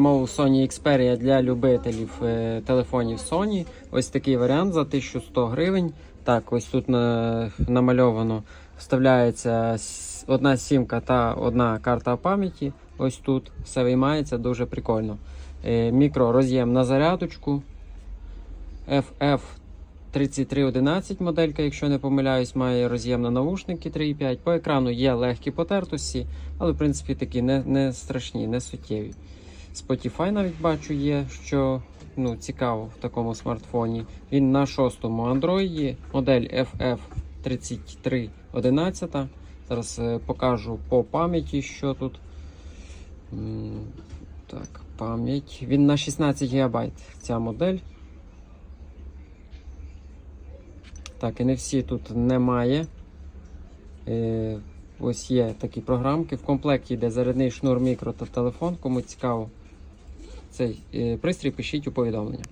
Мову Sony Xperia для любителів е, телефонів Sony. Ось такий варіант за 1100 гривень. Так, ось тут на, намальовано. Вставляється одна сімка та одна карта пам'яті. Ось тут все виймається дуже прикольно. Е, мікророз'єм на зарядочку. FF3311 моделька, якщо не помиляюсь, має роз'єм на наушники 3.5. По екрану є легкі потертості, але в принципі такі не, не страшні, не суттєві. Spotify навіть бачу є, що ну, цікаво в такому смартфоні. Він на шостому Android, модель FF3311. Зараз е, покажу по пам'яті, що тут. Так, пам'ять. Він на 16 ГБ ця модель. Так, NFC тут немає. Е, ось є такі програмки. В комплекті йде зарядний шнур мікро та телефон. Кому цікаво цей е, пристрій, пишіть у повідомлення.